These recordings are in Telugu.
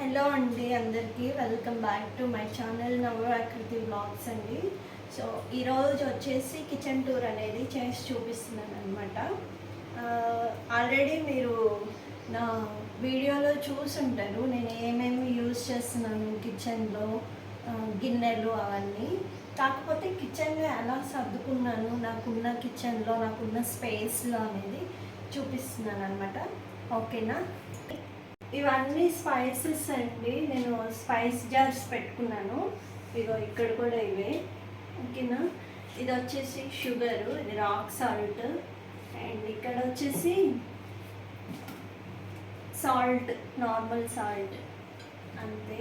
హలో అండి అందరికీ. Welcome back to my channel Navarakruthi blogs అండి. సో ఈరోజు వచ్చేసి కిచెన్ టూర్ అనేది చేసి చూపిస్తున్నాను అనమాట ఆల్రెడీ మీరు నా వీడియోలో చూసుంటారు. నేను ఏమేమి యూజ్ చేస్తున్నాను కిచెన్లో గిన్నెలు అవన్నీ. కాకపోతే కిచెన్లో ఎలా సర్దుకున్నాను నాకున్న కిచెన్లో నాకున్న స్పేస్లో అనేది చూపిస్తున్నాను అనమాట ఓకేనా ఇవన్నీ స్పైసెస్ అండి. నేను స్పైస్ జార్స్ పెట్టుకున్నాను. ఇగో ఇక్కడ కూడా ఇవే. ఓకేనా? ఇది వచ్చేసి షుగర్ ఇది రాక్ సాల్ట్ అండ్ ఇక్కడ వచ్చేసి సాల్ట్ నార్మల్ సాల్ట్ అంతే.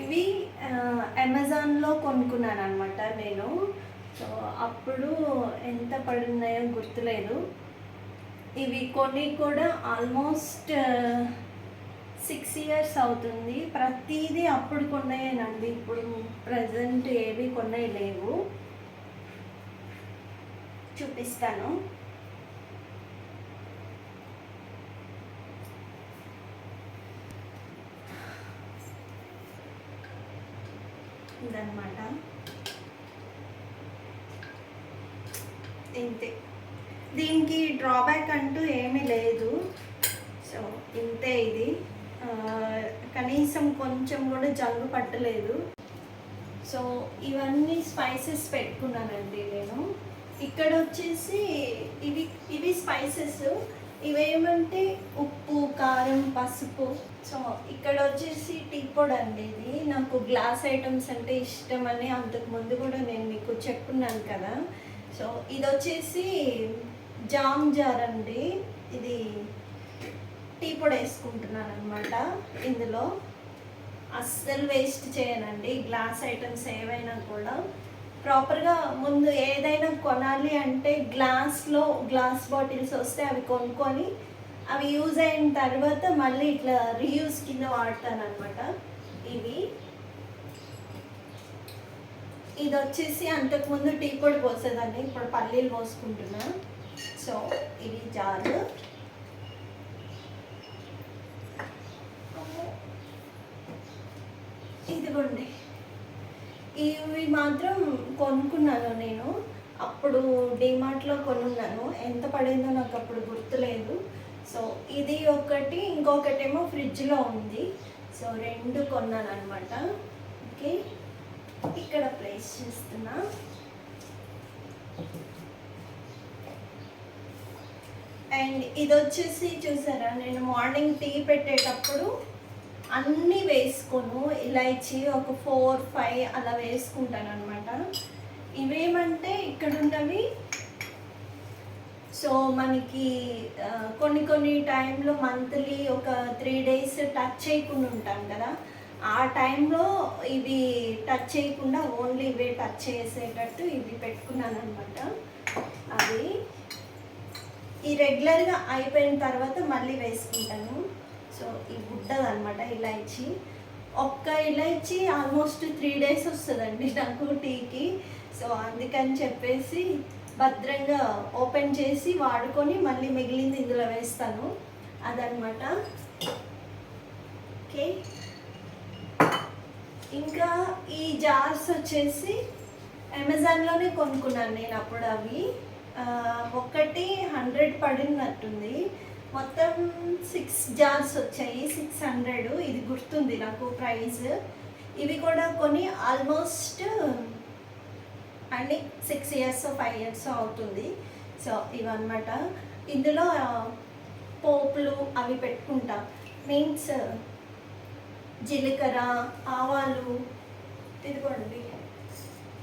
ఇవి అమెజాన్లో కొనుక్కున్నాను అనమాట నేను. సో అప్పుడు ఎంత పడున్నాయో గుర్తులేదు. ఇవి కొన్ని కూడా ఆల్మోస్ట్ సిక్స్ ఇయర్స్ అవుతుంది. ప్రతిదీ అప్పుడు కొన్నాయేనండి. ఇప్పుడు ప్రజెంట్ ఏవి కొన్నాయి లేవు. చూపిస్తాను. ఇదన్నమాట. ఇంతే. దీనికి డ్రాబ్యాక్ అంటూ ఏమీ లేదు. సో ఇంతే ఇది. కనీసం కొంచెం కూడా జంగు పట్టలేదు. సో ఇవన్నీ స్పైసెస్ పెట్టుకున్నానండి నేను. ఇక్కడ వచ్చేసి ఇవి ఇవి స్పైసెస్ ఇవేమంటే ఉప్పు కారం పసుపు. సో ఇక్కడ వచ్చేసి టీ పొడి అండి ఇది. నాకు గ్లాస్ ఐటమ్స్ అంటే ఇష్టం అని అంతకు ముందు కూడా నేను మీకు చెప్పున్నాను కదా. సో ఇది వచ్చేసి జామ్ జార్ అండి ఇది టీ పొడి వేసుకుంటున్నాను అనమాట ఇందులో. అస్సలు వేస్ట్ చేయనండి. గ్లాస్ ఐటమ్స్ ఏవైనా కూడా. ప్రాపర్గా ముందు ఏదైనా కొనాలి అంటే గ్లాస్లో గ్లాస్ బాటిల్స్ వస్తే అవి కొనుక్కొని అవి యూజ్ అయిన తర్వాత మళ్ళీ ఇట్లా రీయూజ్ కింద వాడతాను అనమాట ఇవి. ఇది వచ్చేసి అంతకుముందు టీ పొడి పోసేదాన్ని. ఇప్పుడు పల్లీలు పోసుకుంటున్నా. సో ఇది జారు. ఇదిగోండి. ఇవి మాత్రం కొనుక్కున్నాను నేను. అప్పుడు డిమార్ట్లో కొనున్నాను. ఎంత పడిందో నాకు అప్పుడు గుర్తులేదు. సో ఇది ఒకటి ఇంకొకటేమో ఫ్రిడ్జ్లో ఉంది. సో రెండు కొన్నాను అనమాట ఓకే. ఇక్కడ ప్లేస్ చేస్తున్నా. అండ్ ఇది వచ్చేసి చూసారా నేను మార్నింగ్ టీ పెట్టేటప్పుడు అన్నీ వేసుకోను. ఇలాచి ఒక ఫోర్ ఫైవ్ అలా వేసుకుంటాను అనమాట ఇవేమంటే ఇక్కడున్నవి సో మనకి కొన్ని కొన్ని టైంలో మంత్లీ ఒక త్రీ డేస్ టచ్ చేయకుండా ఉంటాం కదా. ఆ టైంలో ఇవి టచ్ చేయకుండా ఓన్లీ ఇవే టచ్ చేసేటట్టు ఇవి పెట్టుకున్నాను అనమాట అవి ఈ రెగ్యులర్గా అయిపోయిన తర్వాత మళ్ళీ వేసుకుంటాను. సో ఈ గుడ్డది అనమాట ఇలాచి. ఒక్క ఇలాచి ఆల్మోస్ట్ త్రీ డేస్ వస్తుందండి నాకు టీకి. సో అందుకని చెప్పేసి భద్రంగా ఓపెన్ చేసి వాడుకొని మళ్ళీ మిగిలింది ఇందులో వేస్తాను. అదనమాట ఓకే. ఇంకా ఈ జార్స్ వచ్చేసి అమెజాన్లోనే కొనుక్కున్నాను నేను అప్పుడు అవి ఒక్కటి హండ్రెడ్ పడినట్టుంది. మొత్తం సిక్స్ జార్స్ వచ్చాయి. సిక్స్ హండ్రెడ్ ఇది గుర్తుంది నాకు ప్రైస్. ఇవి కూడా కొన్ని ఆల్మోస్ట్ అన్ని సిక్స్ ఇయర్స్ ఫైవ్ ఇయర్స్ అవుతుంది. సో ఇవన్నమాట. ఇందులో పోపులు అవి పెట్టుకుంటా. మీన్స్ జీలకర్ర ఆవాలు ఇదిగోండి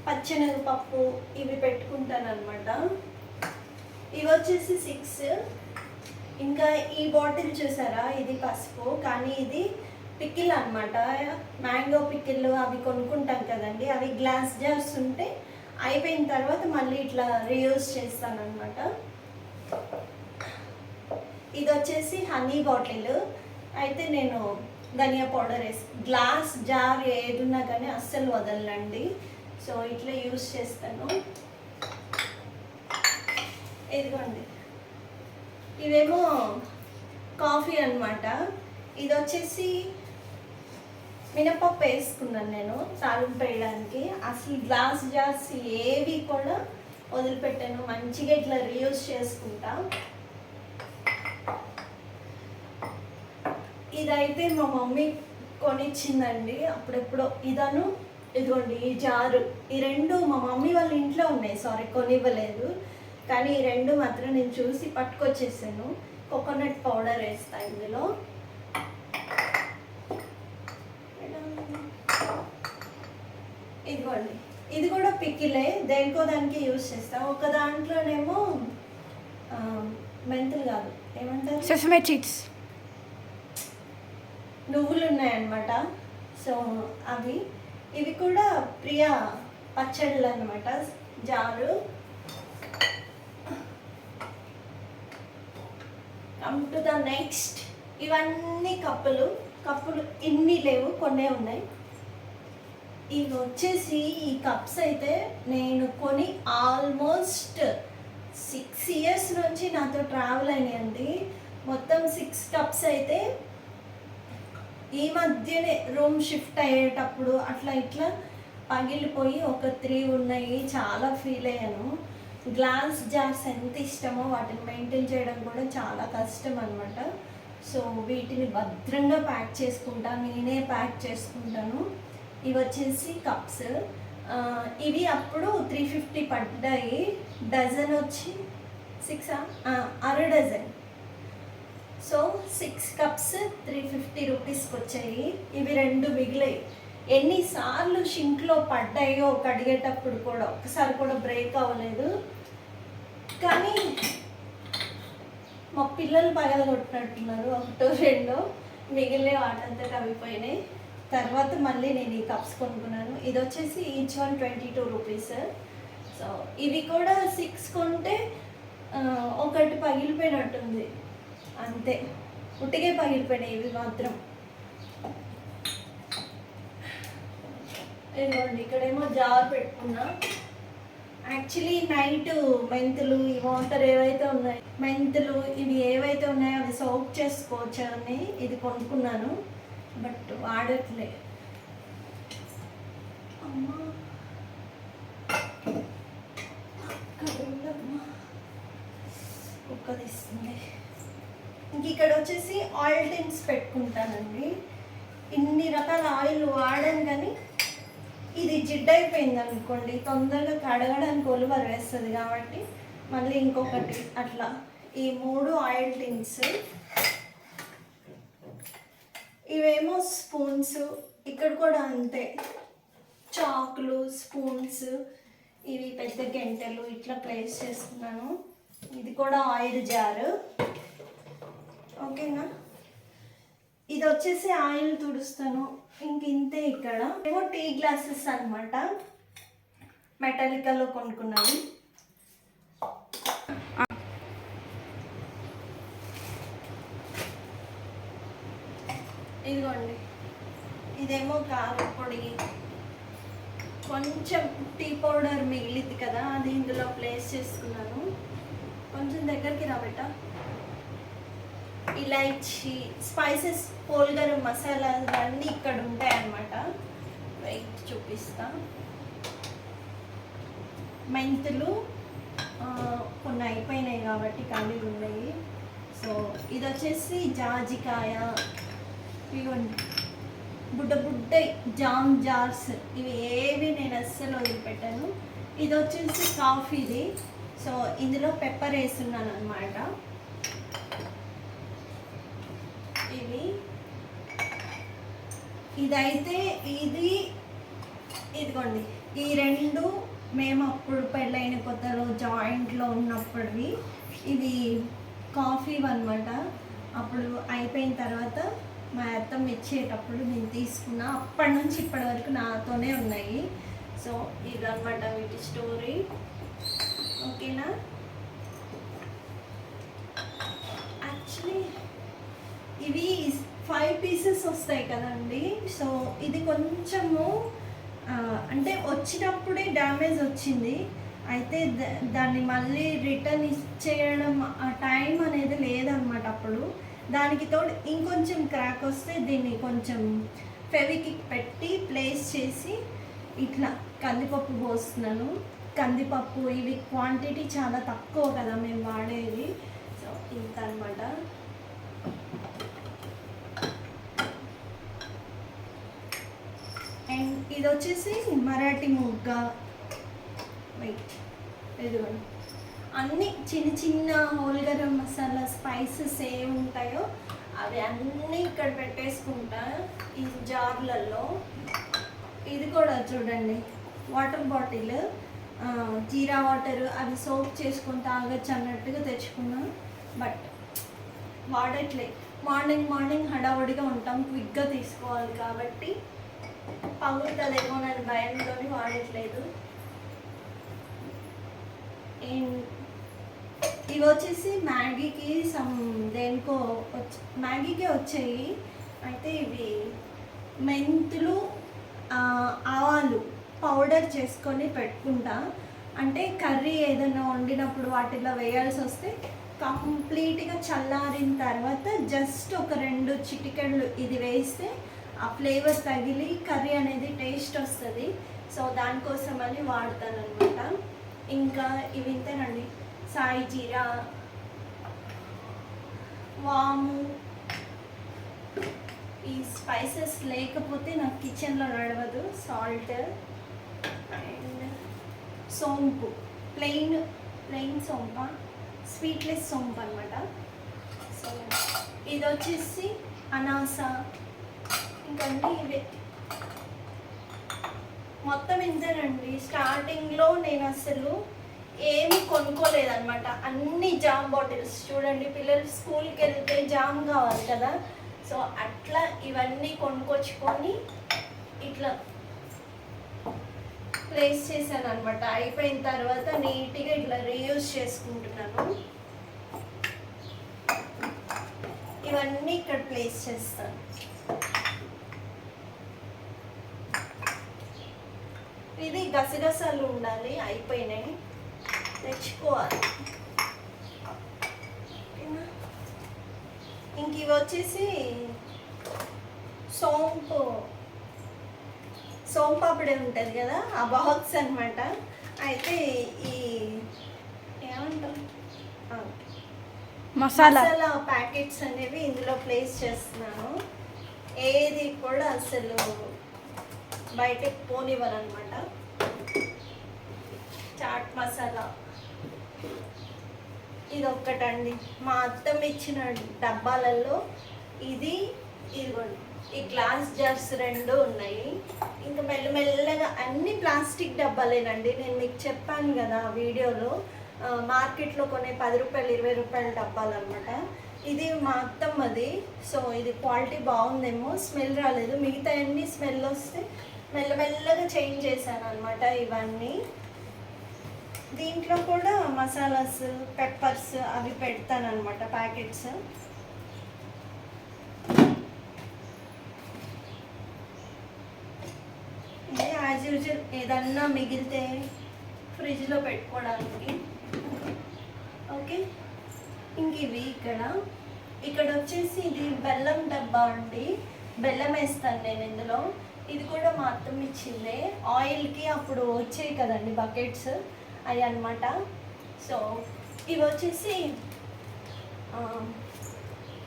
పచ్చెనగపప్పు ఇవి పెట్టుకుంటాను అనమాట ఇవి వచ్చేసి సిక్స్. ఇంకా ఈ బాటిల్ చూసారా? ఇది పసుపు కానీ ఇది పికిల్ అనమాట మ్యాంగో పిక్కిల్ అవి కొనుక్కుంటాం కదండి అవి గ్లాస్ జార్స్ ఉంటే అయిపోయిన తర్వాత మళ్ళీ ఇట్లా రీయూజ్ చేస్తాను ఇది వచ్చేసి హనీ బాటిల్. అయితే నేను ధనియా పౌడర్ వేసి గ్లాస్ జార్ ఏదున్నా కానీ అస్సలు వదలండి సో ఇట్లా యూస్ చేస్తాను. ఇదిగోండి. ఇవేమో కాఫీ అన్నమాట. ఇది వచ్చేసి మినపప్పు వేసుకున్నాను నేను తాలింపు వేయడానికి. అసలు గ్లాస్ జార్స్ ఏవి కూడా వదిలిపెట్టాను. మంచిగా ఇట్లా రీయూజ్ చేసుకుంటా. ఇదైతే మా మమ్మీ కొనిచ్చిందండి. అప్పుడెప్పుడో ఇదను. ఇదిగోండి ఈ జారు. ఈ రెండు మా మమ్మీ వాళ్ళ ఇంట్లో ఉన్నాయి. సారీ కొనివ్వలేదు. కానీ ఈ రెండు మాత్రం నేను చూసి పట్టుకొచ్చేసాను. కోకోనట్ పౌడర్ వేస్తా ఇందులో. ఇదిగోండి. ఇది కూడా పిక్కిలే దేనికో దానికి యూజ్ చేస్తా. ఒక దాంట్లోనేమో మెంతులు కాదు. ఏమంటారు? సెసమే చీట్స్ నువ్వులు ఉన్నాయన్నమాట సో అవి. ఇవి కూడా ప్రియా పచ్చళ్ళు అనమాట jar. Come to the next ఇవన్నీ కప్పులు కప్పులు ఎన్ని లేవు కొన్నే ఉన్నాయి. ఇవి వచ్చేసి ఈ కప్స్ అయితే నేను కొని ఆల్మోస్ట్ సిక్స్ ఇయర్స్ నుంచి నాతో ట్రావెల్ అయినాయండి. మొత్తం సిక్స్ కప్స్ అయితే ఈ మధ్యనే రూమ్ షిఫ్ట్ అయ్యేటప్పుడు అట్లా ఇట్లా పగిలిపోయి ఒక త్రీ ఉన్నాయి. చాలా ఫీల్ అయ్యాను. గ్లాస్ జార్స్ ఎంత ఇష్టమో వాటిని మెయింటైన్ చేయడం కూడా చాలా కష్టం అనమాట సో వీటిని భద్రంగా ప్యాక్ చేసుకుంటా నేనే ప్యాక్ చేసుకుంటాను. ఇవి వచ్చేసి కప్స్. ఇవి అప్పుడు త్రీ ఫిఫ్టీ పడ్డాయి. డజన్ వచ్చి సిక్సా? అర dozen. So six cups three fifty రూపీస్కి వచ్చాయి. ఇవి రెండు మిగిలాయి. ఎన్నిసార్లు షింక్లో పడ్డాయో కడిగేటప్పుడు కూడా. ఒక్కసారి కూడా బ్రేక్ అవ్వలేదు. కానీ మా పిల్లలు పగల కొట్టినట్టున్నారు ఒకటో రెండో మిగిలిన వాటంతట అవిపోయినాయి తర్వాత మళ్ళీ నేను ఈ కప్స్ కొనుక్కున్నాను. ఇది వచ్చేసి each one twenty two rupees so ఇవి కూడా సిక్స్ కొంటే ఒకటి పగిలిపోయినట్టుంది. అంతే. ఉట్టిగే పగిలిపోయినాయి ఇవి మాత్రం. ఇదిగోండి ఇక్కడేమో జార్ పెట్టుకున్నా. యాక్చువల్లీ నైట్ మెంతులు ఈ వాటర్ ఏవైతే ఉన్నాయి మెంతులు ఇవి ఏవైతే ఉన్నాయో అవి సోప్ చేసుకోవచ్చు అని ఇది కొనుక్కున్నాను బట్ వాడట్లే. అమ్మా. అక్కడ ఇంక ఇక్కడ వచ్చేసి ఆయిల్ టిన్స్ పెట్టుకుంటానండి. ఇన్ని రకాల ఆయిల్ వాడాను కానీ ఇది జిడ్ అయిపోయింది అనుకోండి తొందరగా కడగడానికి ఒలువ వేస్తుంది కాబట్టి మళ్ళీ ఇంకొకటి అట్లా. ఈ మూడు ఆయిల్ టిన్స్ ఇవేమో స్పూన్స్ ఇక్కడ కూడా అంతే. చాకులు స్పూన్స్ ఇవి పెద్ద గంటెలు ఇట్లా ప్లేస్ చేసుకున్నాను. ఇది కూడా ఆయిల్ జారు ఓకేనా? ఇది వచ్చేసి ఆయిల్ తుడుస్తాను. ఇంక ఇంతే ఇక్కడ. ఏమో టీ గ్లాసెస్ అనమాట మెటాలికాలో కొనుక్కున్నాను ఇదిగోండి. ఇదేమో కారం పొడి. కొంచెం టీ పౌడర్ మిగిలింది కదా అది ఇందులో ప్లేస్ చేసుకున్నాను. కొంచెం దగ్గరికి రాబెట్టా? ఇలాచి స్పైసెస్ పోల్గర్ మసాలా అన్నీ ఇక్కడ ఉంటాయన్నమాట వెయిట్ చూపిస్తా. మెంతులు కొన్ని అయిపోయినాయి కాబట్టి ఖాళీ ఉన్నాయి. సో ఇది వచ్చేసి జాజికాయ. ఇవ్వండి బుడ్డ బుడ్డ జామ్ జార్స్. ఇవి ఏవి నేను అస్సలు వదిలిపెట్టాను. ఇది వచ్చేసి కాఫీది సో ఇందులో పెప్పర్ వేస్తున్నాను అనమాట ఇవి ఇదైతే ఇది ఇదిగోండి. ఈ రెండు మేము అప్పుడు పెళ్ళైన కొత్తలో జాయింట్లో ఉన్నప్పటివి. ఇది కాఫీ అనమాట అప్పుడు అయిపోయిన తర్వాత మా అత్తమ్మ ఇచ్చేటప్పుడు నేను తీసుకున్నా. అప్పటి నుంచి ఇప్పటి వరకు నాతోనే ఉన్నాయి. సో ఇదనమాట వీటి స్టోరీ. ఓకేనా? యాక్చువల్లీ ఇవి ఫైవ్ పీసెస్ వస్తాయి కదండి. సో ఇది కొంచెము అంటే వచ్చినప్పుడే డ్యామేజ్ వచ్చింది. అయితే దాన్ని మళ్ళీ రిటర్న్ ఇచ్చేయడం ఆ టైం అనేది లేదనమాట అప్పుడు. దానికి తోడు ఇంకొంచెం క్రాక్ వస్తే దీన్ని కొంచెం ఫెవికిక్ పెట్టి ప్లేస్ చేసి ఇట్లా కందిపప్పు పోస్తున్నాను. కందిపప్పు ఇవి క్వాంటిటీ చాలా తక్కువ కదా మేము వాడేది సో ఇంత అనమాట అండ్ ఇది వచ్చేసి మరాఠీ ముగ్గ. వెయిట్ ఇదిగోండి అన్ని చిన్న చిన్న హోల్ గరం మసాలా స్పైసెస్ ఏ ఉంటాయో అవి అన్నీ ఇక్కడ పెట్టేసుకుంటా ఈ జార్లలో. ఇది కూడా చూడండి. వాటర్ బాటిల్ జీరా వాటర్ అవి సోప్ చేసుకుని తాగొచ్చు అన్నట్టుగా తెచ్చుకున్నాను బట్ వాడట్లే. మార్నింగ్ మార్నింగ్ హడావుడిగా ఉంటాం క్విక్గా తీసుకోవాలి కాబట్టి. పగులుతుందేమో నన్ను భయంతో వాడట్లేదు. అండ్ ఇవి వచ్చేసి మ్యాగీకి సమ్ దేనికో వచ్చి మ్యాగీకే వచ్చాయి. అయితే ఇవి మెంతులు ఆవాలు పౌడర్ చేసుకొని పెట్టుకుంటా. అంటే కర్రీ ఏదైనా వండినప్పుడు వాటిలో వేయాల్సి వస్తే కంప్లీట్గా చల్లారిన తర్వాత జస్ట్ ఒక రెండు చిటికెళ్ళు ఇది వేస్తే ఆ ఫ్లేవర్ తగిలి కర్రీ అనేది టేస్ట్ వస్తుంది. సో దానికోసం అని వాడతాను అనమాట ఇంకా ఇవి ఇంతేనండి సాయి జీరా వాము ఈ స్పైసెస్ లేకపోతే నాకు కిచెన్లో నడవదు. సాల్ట్ అండ్ సోంపు. ప్లెయిన్ ప్లెయిన్ సోంప స్వీట్లెస్ సోంపు అనమాట సో ఇది వచ్చేసి అనాస ఇంకండి ఇవే. మొత్తం ఇంతేనండి. స్టార్టింగ్లో నేను అసలు ఏమి కొనుక్కోలేదనమాట అన్ని జామ్ బాటిల్స్ చూడండి పిల్లలు స్కూల్కి వెళ్తే జామ్ కావాలి కదా. సో అట్లా ఇవన్నీ కొనుక్కొచ్చుకొని ఇట్లా ప్లేస్ చేశాను అనమాట అయిపోయిన తర్వాత నీట్గా ఇట్లా రీయూజ్ చేసుకుంటున్నాను. ఇవన్నీ ఇక్కడ ప్లేస్ చేస్తాను. ఇది గసగసాలు ఉండాలి అయిపోయినాయి. తెచ్చుకోవాలి? ఇంక ఇవి వచ్చేసి సోంపు సోంపాపిడి ఉంటుంది కదా ఆ బాక్స్ అన్నమాట. అయితే ఈ ఏమంటారు? మసాలా ప్యాకెట్స్ అనేవి ఇందులో ప్లేస్ చేస్తున్నాను. ఏది కూడా అసలు బయటకు పోనివ్వరు అనమాట చాట్ మసాలా. ఇది ఒక్కటండి మా అత్తమ్మ ఇచ్చిన డబ్బాలలో ఇది ఇదిగోండి. ఈ గ్లాస్ జార్స్ రెండు ఉన్నాయి. ఇంకా మెల్లమెల్లగా అన్ని ప్లాస్టిక్ డబ్బాలేనండి. నేను మీకు చెప్పాను కదా వీడియోలో. మార్కెట్లో కొనే పది రూపాయలు ఇరవై రూపాయల డబ్బాలు అనమాట ఇది మా అత్తమ్మది. సో ఇది క్వాలిటీ బాగుందేమో స్మెల్ రాలేదు. మిగతా అన్ని స్మెల్ వస్తే మెల్లమెల్లగా చేంజ్ చేశాను అనమాట ఇవన్నీ. దీంట్లో కూడా మసాలాస్ పెప్పర్స్ అవి పెడతానమాట ప్యాకెట్స్ ఇది యాజ్ యూజువల్ ఏదన్నా మిగిలితే ఫ్రిడ్జ్లో పెట్టుకోవడానికి. ఓకే? ఇంక ఇవి ఇక్కడ. ఇక్కడ వచ్చేసి ఇది బెల్లం డబ్బా అండి. బెల్లం వేస్తాను నేను ఇందులో. ఇది కూడా మా అత్తమ్మ ఇచ్చిందే. ఆయిల్కి అప్పుడు వచ్చాయి కదండి బకెట్స్ అవి అన్నమాట. సో ఇవి వచ్చేసి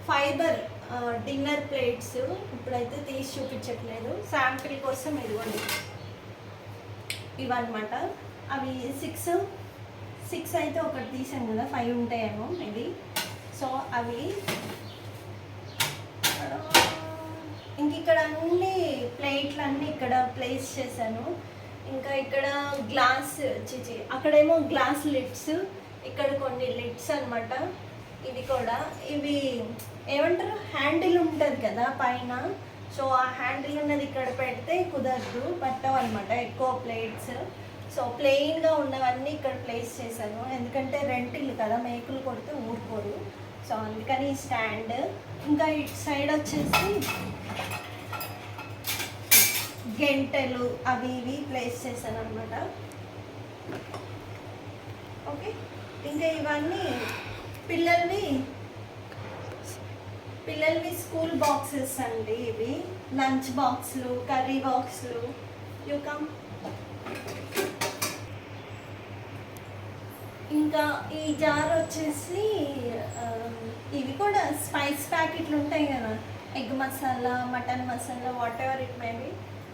ఫైబర్ డిన్నర్ ప్లేట్స్. ఇప్పుడైతే తీసి చూపించట్లేదు. శాంపిల్ కోసం ఇదిగోండి. ఇవన్నమాట. అవి సిక్స్ సిక్స్ అయితే ఒకటి తీసాం కదా ఫైవ్ ఉంటాయేమో ఇది సో అవి ఇంక ఇక్కడ అన్ని ప్లేట్లు అన్నీ ఇక్కడ ప్లేస్ చేశాను. ఇంకా ఇక్కడ గ్లాస్ చిచి అక్కడేమో గ్లాస్ లిడ్స్ ఇక్కడ కొన్ని లిడ్స్ అన్నమాట. ఇది కూడా. ఇవి ఏమంటారు? హ్యాండిల్ ఉంటుంది కదా పైన. సో ఆ హ్యాండిల్ ఉన్నది ఇక్కడ పెడితే కుదరదు. పట్టవు అనమాట ఎక్కువ ప్లేట్స్. సో ప్లెయిన్గా ఉన్నవన్నీ ఇక్కడ ప్లేస్ చేశాను. ఎందుకంటే రెంటిల్లు కదా మేకులు కొడితే ఊరుకోరు. సో అందుకని ఈ స్టాండ్ ఇంకా ఇటు సైడ్ వచ్చేసి గెంటెలు అవి ఇవి ప్లేస్ చేశాను అనమాట ఓకే ఇంకా ఇవన్నీ పిల్లల్ని పిల్లల్ని స్కూల్ బాక్సెస్ అండి ఇవి. లంచ్ బాక్స్లు కర్రీ బాక్స్లు యూ కమ్ ఇంకా ఈ జార్ వచ్చేసి ఇవి కూడా స్పైస్ ప్యాకెట్లు ఉంటాయి కదా. Egg masala mutton masala whatever it may be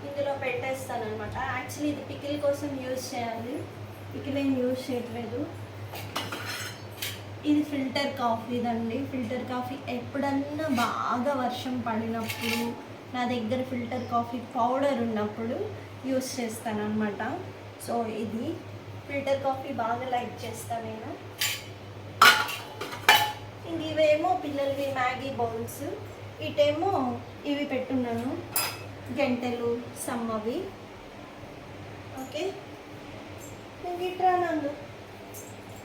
ఇందులో పెట్టేస్తాను అనమాట యాక్చువల్లీ ఇది పికిల్ కోసం యూజ్ చేయాలి. పికిల్ ఏం యూజ్ చేయట్లేదు. ఇది ఫిల్టర్ కాఫీ దండి. ఫిల్టర్ కాఫీ ఎప్పుడన్నా బాగా వర్షం పడినప్పుడు నా దగ్గర ఫిల్టర్ కాఫీ పౌడర్ ఉన్నప్పుడు యూస్ చేస్తాను అనమాట సో ఇది ఫిల్టర్ కాఫీ బాగా లైక్ చేస్తాను నేను. ఇంక ఇవేమో పిల్లలవి మ్యాగీ బౌల్స్ ఇటేమో ఇవి పెట్టున్నాను. గంటెలు సమ్మవి. ఓకే? ఇంక ఇట్రా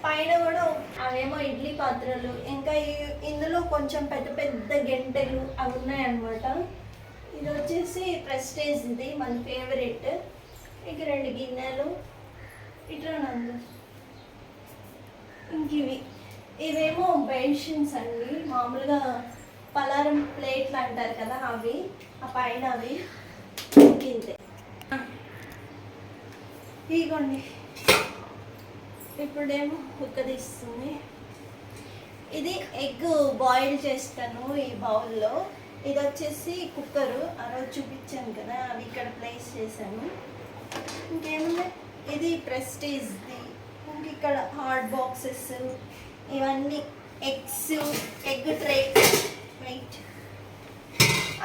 పైన కూడా అవేమో ఇడ్లీ పాత్రలు ఇంకా ఇందులో కొంచెం పెద్ద పెద్ద గంటెలు అవి ఉన్నాయన్నమాట. ఇది వచ్చేసి ప్రెస్టేజ్ది మన ఫేవరెట్. ఇక రెండు గిన్నెలు. ఇట్లా నందు ఇంకివి. ఇవేమో బెన్షన్స్ అండి. మామూలుగా పలారం ప్లేట్లు అంటారు కదా అవి. ఆ పైన అవి ఇంతే ఇదిగోండి ఇప్పుడేమో ఉక్కదిస్తుంది ఇది ఎగ్ బాయిల్ చేస్తాను ఈ బౌల్లో. ఇది వచ్చేసి కుక్కరు. ఆ రోజు చూపించాను కదా అవి ఇక్కడ ప్లేస్ చేశాను. ఇంకేముంది? ఇది ప్రెస్టీజ్ది ఇంక ఇక్కడ హార్డ్ బాక్సెస్ ఇవన్నీ ఎగ్స్ ఎగ్ ట్రే రైట్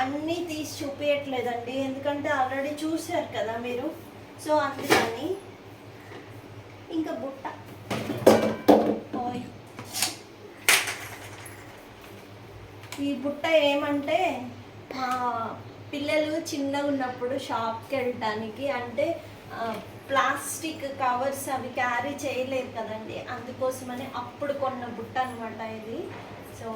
అన్నీ తీసి చూపించట్లేదండి ఎందుకంటే ఆల్రెడీ చూశారు కదా మీరు. సో అందుకని ఇంకా బుట్ట. ఓయ్. ఈ బుట్ట ఏమంటే మా పిల్లలు చిన్నగా ఉన్నప్పుడు షాప్కి వెళ్ళటానికి అంటే ప్లాస్టిక్ కవర్స్ అవి క్యారీ చేయలేదు కదండి. అందుకోసమని అప్పుడు కొన్న బుట్ట అనమాట ఇది. సో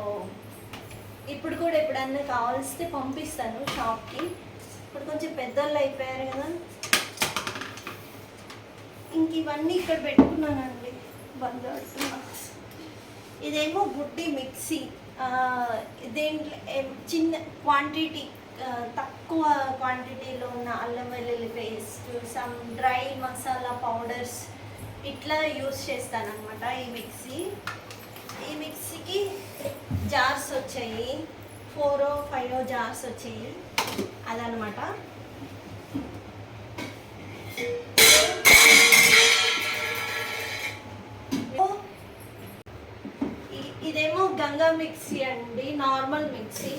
ఇప్పుడు కూడా ఎప్పుడన్నా కావాల్స్తే పంపిస్తాను షాప్కి. ఇప్పుడు కొంచెం పెద్దోళ్ళు అయిపోయారు కదా. ఇంక ఇవన్నీ ఇక్కడ పెట్టుకున్నానండి. బంద్ ఇదేమో బుడ్డి మిక్సీ. దేంట్లో దీంట్లో చిన్న క్వాంటిటీ తక్కువ క్వాంటిటీలో ఉన్న అల్లం వెల్లుల్లి paste some dry masala powders ఇట్లా యూస్ చేస్తానమాట ఈ మిక్సీ. ఈ మిక్సీకి జార్స్ వచ్చాయి. ఫోరో ఫైవ్ జార్స్ వచ్చాయి. అదనమాట ఇదేమో గంగా మిక్సీ అండి నార్మల్ మిక్సీ.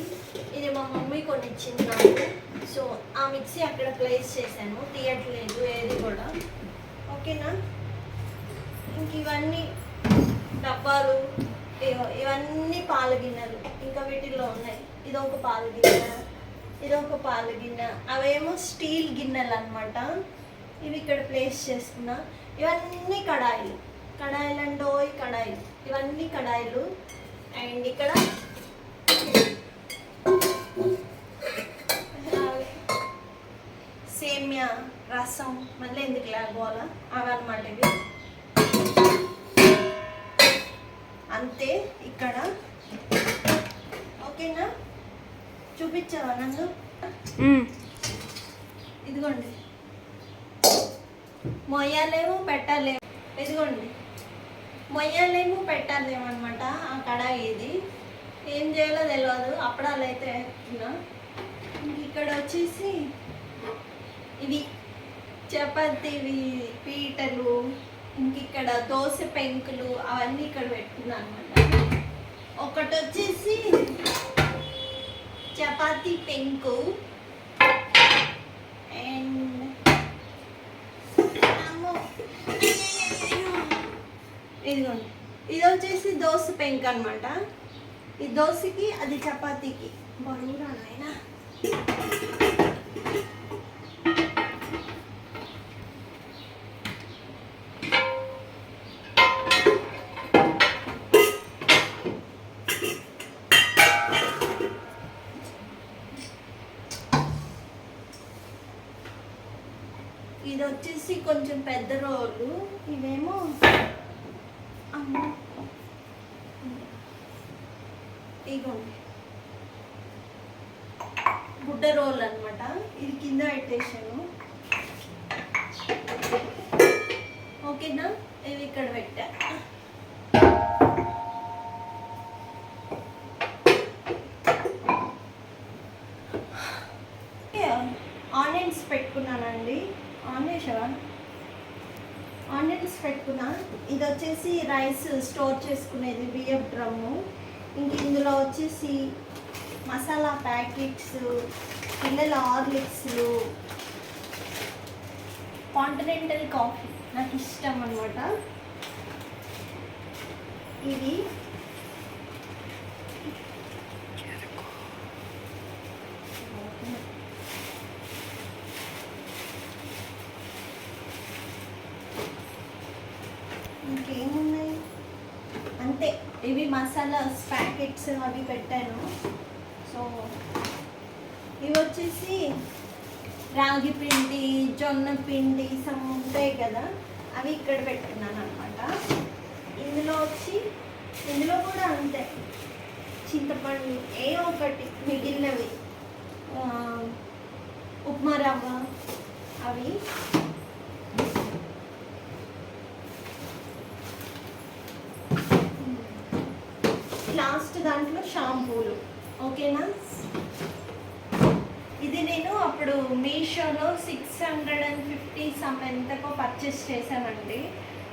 ఇది మా మమ్మీ కొన్ని ఇచ్చింది నాకు. సో ఆ మిక్సీ అక్కడ ప్లేస్ చేశాను. తీయట్లేదు ఏది కూడా. ఓకేనా? ఇంక ఇవన్నీ డబ్బాలు ఇవన్నీ పాల గిన్నెలు. ఇంకా వీటిల్లో ఉన్నాయి. ఇది ఒక పాల గిన్నె ఇది ఒక పాల గిన్నె. అవేమో స్టీల్ గిన్నెలు అనమాట ఇవి ఇక్కడ ప్లేస్ చేసుకున్నా. ఇవన్నీ కడాయిలు. కడాయిలు అంటే ఓయ్ కడాయిలు. ఇవన్నీ కడాయిలు. అండ్ ఇక్కడ రసం మళ్ళీ ఎందుకు లేకపోవాలా? అవి అనమాట ఇవి. అంతే ఇక్కడ. ఓకేనా? చూపించావా మ్మ్. ఇదిగోండి. మొయ్యాలేమో పెట్టాలేమో. ఇదిగోండి. మొయ్యాలేమో పెట్టాలేమో అనమాట ఆ కడాయి ఇది. ఏం చేయాలో తెలియదు అప్పడాలు అయితే ఇక్కడ వచ్చేసి ఇవి. చపాతి పీటలు ఇంక ఇక్కడ దోశ పెంకులు అవన్నీ ఇక్కడ పెట్టుకున్నాను అనమాట ఒకటి వచ్చేసి చపాతి పెంకు. అండ్ ఇదిగోండి. ఇది వచ్చేసి దోశ పెంక్ అనమాట ఈ దోశకి అది చపాతీకి. బరువురా నాయనా. కొంచెం పెద్ద రోలు. ఇవేమో ఇగోండి గుడ్డ రోల్ అనమాట ఇది కింద పెట్టేసాను ఓకేనా? ఇవి ఇక్కడ పెట్టా ఆనియన్స్ పెట్టుకున్నానండి ఆనియన్స్ ఆనియన్స్ పెట్టుకున్నా ఇది వచ్చేసి రైస్ స్టోర్ చేసుకునేది బియ్యం డ్రమ్ము. ఇంక ఇందులో వచ్చేసి మసాలా ప్యాకెట్స్ పిల్లల హార్లిక్స్లు కాంటినెంటల్ కాఫీ. నాకు ఇష్టం అనమాట ఇవి ఇంకేమున్నాయి? అంతే. ఇవి మసాలా ప్యాకెట్స్ అవి పెట్టాను. సో ఇవి వచ్చేసి రాగి పిండి జొన్న పిండి సమ్ ఉంటాయి కదా అవి ఇక్కడ పెట్టుకున్నాను అనమాట ఇందులో వచ్చి ఇందులో కూడా అంతే. చింతపండు ఏ ఒకటి మిగిలినవి. ఉప్మా రవ్వ అవి లాస్ట్ దాంట్లో షాంపూలు ఓకేనా? ఇది నేను అప్పుడు మీషోలో six hundred and fifty some ఎంతకో purchase చేశానండి.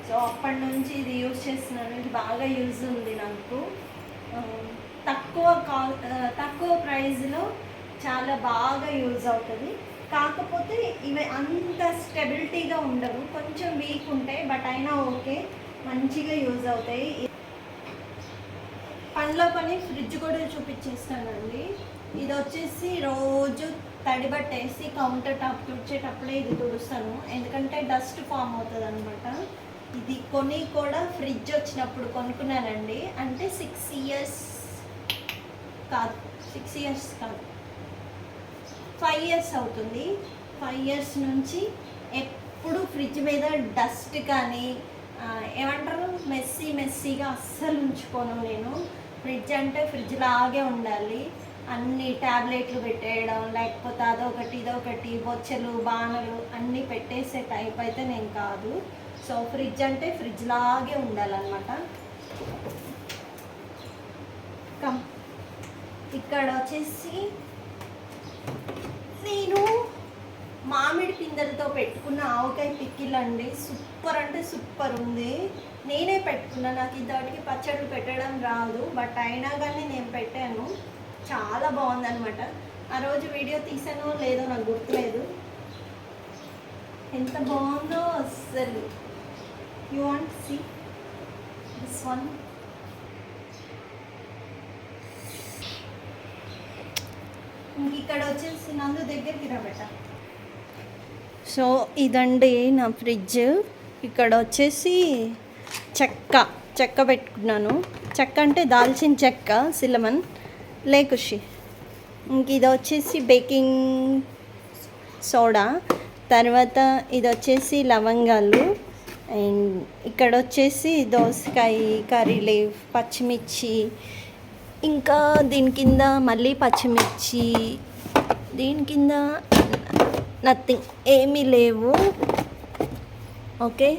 సో అప్పటి నుంచి ఇది యూజ్ చేస్తున్నాను. ఇది బాగా యూజ్ ఉంది నాకు. Um, తక్కువ కా తక్కువ ప్రైస్లో చాలా బాగా యూజ్ అవుతుంది. కాకపోతే ఇవి అంత స్టెబిలిటీగా ఉండవు. కొంచెం వీక్ ఉంటాయి బట్ అయినా ఓకే మంచిగా యూజ్ అవుతాయి. పనిలో పని ఫ్రిడ్జ్ కూడా చూపించేస్తానండి. ఇది వచ్చేసి రోజు తడి బట్టేసి కౌంటర్ టాప్ తుడిచేటప్పుడే ఇది తుడుస్తాను. ఎందుకంటే డస్ట్ ఫామ్ అవుతుంది అనమాట ఇది కొని కూడా ఫ్రిడ్జ్ వచ్చినప్పుడు కొనుక్కున్నానండి. అంటే సిక్స్ ఇయర్స్ కాదు సిక్స్ ఇయర్స్ కాదు. ఫైవ్ ఇయర్స్ అవుతుంది. ఫైవ్ ఇయర్స్ నుంచి ఎప్పుడు ఫ్రిడ్జ్ మీద డస్ట్ కానీ ఏమంటారు? మెస్సీ మెస్సీగా అస్సలు ఉంచుకోను నేను. ఫ్రిడ్జ్ అంటే ఫ్రిడ్జ్ లాగే ఉండాలి. అన్ని ట్యాబ్లెట్లు పెట్టేయడం లేకపోతే అదొకటి ఇదొకటి బొచ్చెలు బాణలు అన్నీ పెట్టేసే టైప్ అయితే నేను కాదు. సో ఫ్రిడ్జ్ అంటే ఫ్రిడ్జ్ లాగే ఉండాలన్నమాట. కమ్ ఇక్కడ వచ్చేసి నేను మామిడి పిందెలతో పెట్టుకున్న ఆవకాయ పిక్కిల్ అండి సూపర్ అంటే సూపర్ ఉంది. నేనే పెట్టుకున్నా. నాకు ఇంతటికి పచ్చళ్ళు పెట్టడం రాదు. బట్ అయినా కానీ నేను పెట్టాను. చాలా బాగుందనమాట ఆ రోజు వీడియో తీసానో లేదో నాకు గుర్తులేదు. ఎంత బాగుందో అస్సలు. You want see this one ఇంక ఇక్కడ వచ్చేసి నందు దగ్గరికి రాబెట్ట. సో ఇదండి నా ఫ్రిడ్జ్. ఇక్కడ వచ్చేసి చెక్క చెక్క పెట్టుకున్నాను. చెక్క అంటే దాల్చిన చెక్క సిలమన్ లేకుషి ఇంక ఇది వచ్చేసి బేకింగ్ సోడా. తర్వాత ఇది వచ్చేసి లవంగాలు. అండ్ ఇక్కడ వచ్చేసి దోసకాయ కర్రీ లీఫ్ పచ్చిమిర్చి. ఇంకా దీని కింద మళ్ళీ పచ్చిమిర్చి. దీని కింద నథింగ్ ఏమీ లేవు. ఓకే?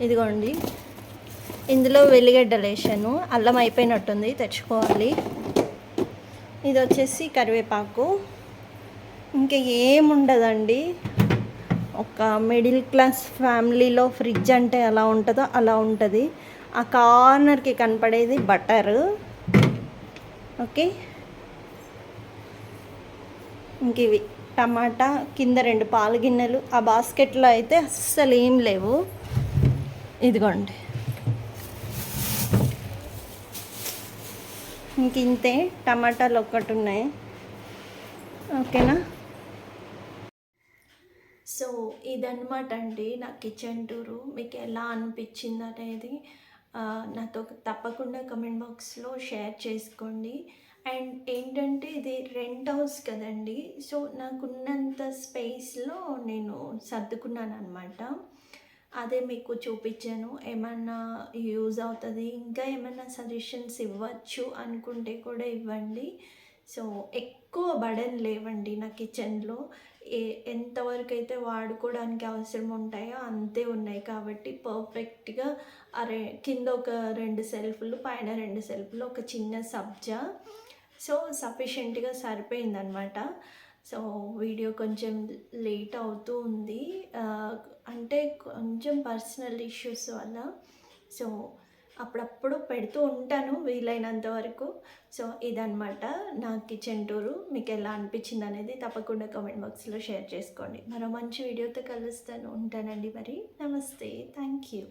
ఇదిగోండి. ఇందులో వెల్లిగడ్డలు వేసాను అల్లం అయిపోయినట్టుంది తెచ్చుకోవాలి. ఇది వచ్చేసి కరివేపాకు. ఇంకా ఏముండదండి? ఒక మిడిల్ క్లాస్ ఫ్యామిలీలో ఫ్రిడ్జ్ అంటే ఎలా ఉంటుందో అలా ఉంటుంది. ఆ కార్నర్కి కనపడేది బటర్. ఓకే? ఇంక ఇవి. టమాటా కింద రెండు పాల గిన్నెలు. ఆ బాస్కెట్లో అయితే అస్సలు ఏం లేవు. ఇదిగోండి. ఇంక ఇంతే టమాటాలు ఒక్కటి ఉన్నాయి ఓకేనా? సో ఇదన్నమాట అండి నా కిచెన్ టూరు. మీకు ఎలా అనిపించింది అనేది నాతో తప్పకుండా కమెంట్ బాక్స్లో షేర్ చేసుకోండి. అండ్ ఏంటంటే ఇది రెంట్ హౌస్ కదండి. సో నాకున్నంత స్పేస్లో నేను సర్దుకున్నాను అనమాట అదే మీకు చూపించాను. ఏమన్నా యూజ్ అవుతుంది ఇంకా ఏమైనా సజెషన్స్ ఇవ్వచ్చు అనుకుంటే కూడా ఇవ్వండి. సో ఎక్కువ బడన్ లేవండి నా కిచెన్లో. ఏ ఎంతవరకు అయితే వాడుకోవడానికి అవసరం ఉంటాయో అంతే ఉన్నాయి కాబట్టి పర్ఫెక్ట్గా అరే కింద ఒక రెండు సెల్ఫ్లు పైన రెండు సెల్ఫ్లు ఒక చిన్న సబ్జా. సో సఫిషియెంట్గా సరిపోయిందనమాట సో వీడియో కొంచెం లేట్ అవుతూ ఉంది. అంటే కొంచెం పర్సనల్ ఇష్యూస్ వల్ల. సో అప్పుడప్పుడు పెడుతూ ఉంటాను వీలైనంత వరకు. సో ఇదనమాట నా కిచెన్ టూరు మీకు ఎలా అనిపించింది అనేది తప్పకుండా కామెంట్ బాక్స్లో షేర్ చేసుకోండి. మరో మంచి వీడియోతో కలుస్తాను. ఉంటానండి మరి. నమస్తే. Thank you